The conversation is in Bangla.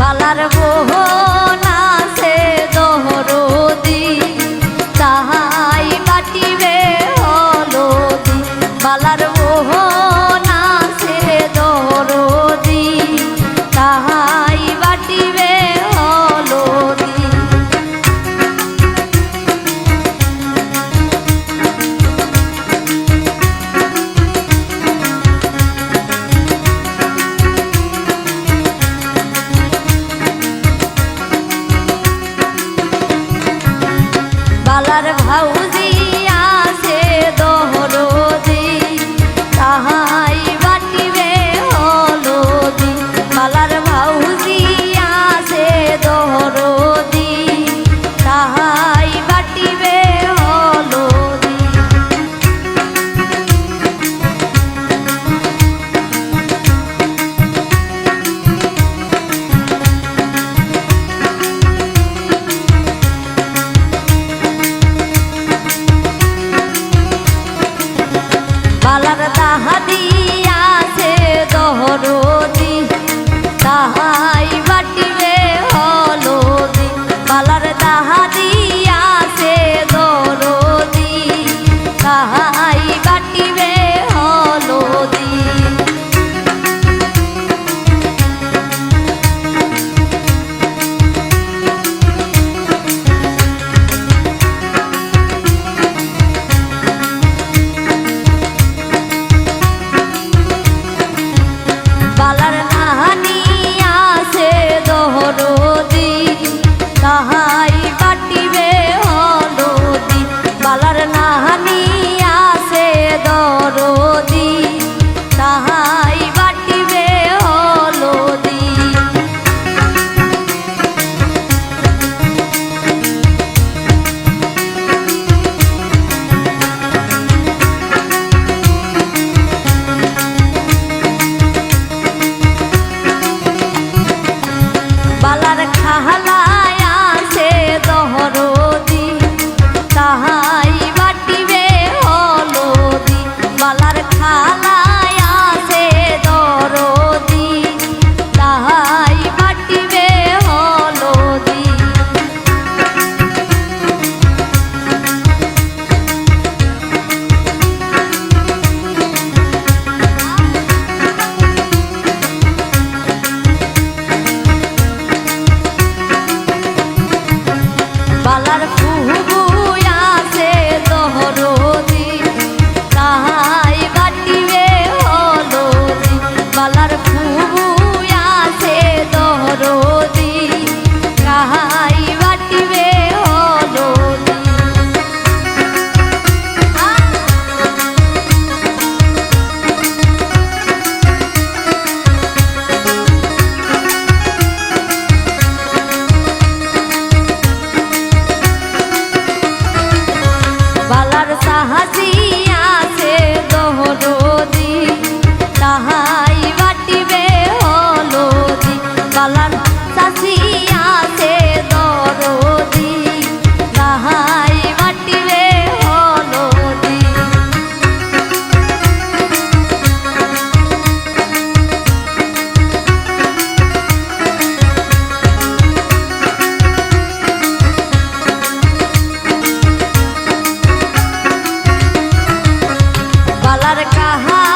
বালার মোহন আছে দহরদি তাহাই বাটিবে হলদি বালার মোহন আমি আসে দরদ। আর কাহা